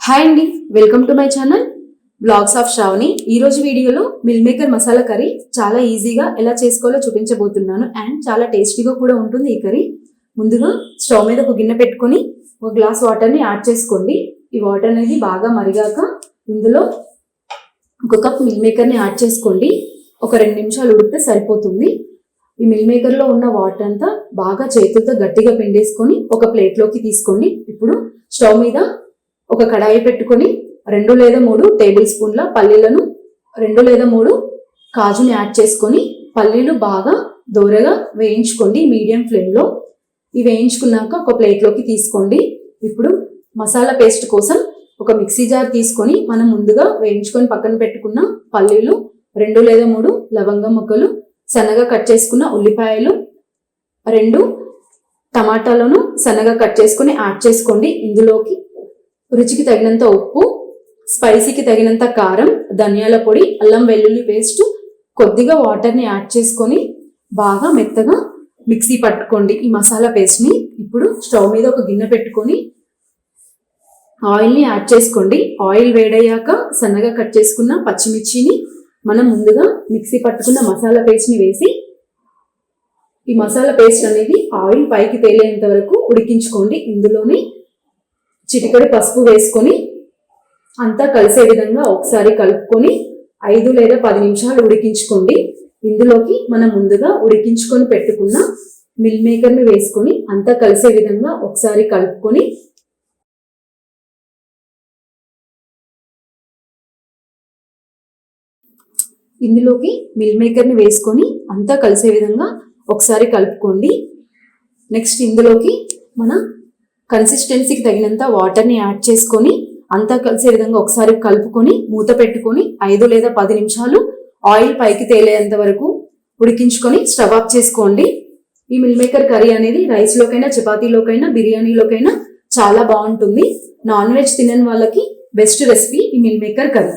Hi అండి welcome to my channel. Vlogs of Sravani. ఈ రోజు వీడియోలో మిల్ మేకర్ మసాలా కర్రీ చాలా ఈజీగా ఎలా చేసుకోవాలో చూపించబోతున్నాను అండ్ చాలా టేస్టీగా కూడా ఉంటుంది ఈ కర్రీ. ముందుగా స్టవ్ మీద ఒక గిన్నె పెట్టుకొని ఒక గ్లాస్ వాటర్ని యాడ్ చేసుకోండి. ఈ వాటర్ అనేది బాగా మరిగాక ఇందులో ఒక కప్ మిల్ మేకర్ని యాడ్ చేసుకోండి. ఒక రెండు నిమిషాలు ఉడితే సరిపోతుంది. ఈ మిల్ మేకర్లో ఉన్న వాటర్ అంతా బాగా చేతులతో గట్టిగా పిండేసుకొని ఒక ప్లేట్లోకి తీసుకోండి. ఇప్పుడు స్టవ్ మీద ఒక కడాయి పెట్టుకొని రెండు లేదా మూడు టేబుల్ స్పూన్ల పల్లీలను రెండు లేదా మూడు కాజుని యాడ్ చేసుకొని పల్లీలు బాగా దోరగా వేయించుకోండి మీడియం ఫ్లేమ్లో. ఇవి వేయించుకున్నాక ఒక ప్లేట్లోకి తీసుకోండి. ఇప్పుడు మసాలా పేస్ట్ కోసం ఒక మిక్సీ జార్ తీసుకొని మనం ముందుగా వేయించుకొని పక్కన పెట్టుకున్న పల్లీలు రెండు లేదా మూడు లవంగం ముక్కలు సన్నగా కట్ చేసుకున్న ఉల్లిపాయలు రెండు టమాటాలను సన్నగా కట్ చేసుకొని యాడ్ చేసుకోండి. ఇందులోకి రుచికి తగినంత ఉప్పు స్పైసీకి తగినంత కారం ధనియాల పొడి అల్లం వెల్లుల్లి పేస్ట్ కొద్దిగా వాటర్ని యాడ్ చేసుకొని బాగా మెత్తగా మిక్సీ పట్టుకోండి ఈ మసాలా పేస్ట్ని. ఇప్పుడు స్టవ్ మీద ఒక గిన్నె పెట్టుకొని ఆయిల్ని యాడ్ చేసుకోండి. ఆయిల్ వేడయ్యాక సన్నగా కట్ చేసుకున్న పచ్చిమిర్చిని మనం ముందుగా మిక్సీ పట్టుకున్న మసాలా పేస్ట్ని వేసి ఈ మసాలా పేస్ట్ అనేది ఆయిల్ పైకి తేలేంత వరకు ఉడికించుకోండి. ఇందులోనే చిటికడి పసుపు వేసుకొని అంతా కలిసే విధంగా ఒకసారి కలుపుకొని ఐదు లేదా పది నిమిషాలు ఉడికించుకోండి. ఇందులోకి మనం ముందుగా ఉడికించుకొని పెట్టుకున్న మిల్ మేకర్ని వేసుకొని అంతా కలిసే విధంగా ఒకసారి కలుపుకొని ఇందులోకి మిల్ మేకర్ని వేసుకొని అంతా కలిసే విధంగా ఒకసారి కలుపుకోండి. నెక్స్ట్ ఇందులోకి మన కన్సిస్టెన్సీకి తగినంత వాటర్ని యాడ్ చేసుకొని అంతా కలిసే విధంగా ఒకసారి కలుపుకొని మూత పెట్టుకొని ఐదు లేదా పది నిమిషాలు ఆయిల్ పైకి తేలేంత వరకు ఉడికించుకొని స్టవ్ ఆఫ్ చేసుకోండి. ఈ మిల్ మేకర్ కర్రీ అనేది రైస్లోకైనా చపాతీలోకైనా బిర్యానీలోకైనా చాలా బాగుంటుంది. నాన్ వెజ్ తినని వాళ్ళకి బెస్ట్ రెసిపీ ఈ మిల్ మేకర్ కర్రీ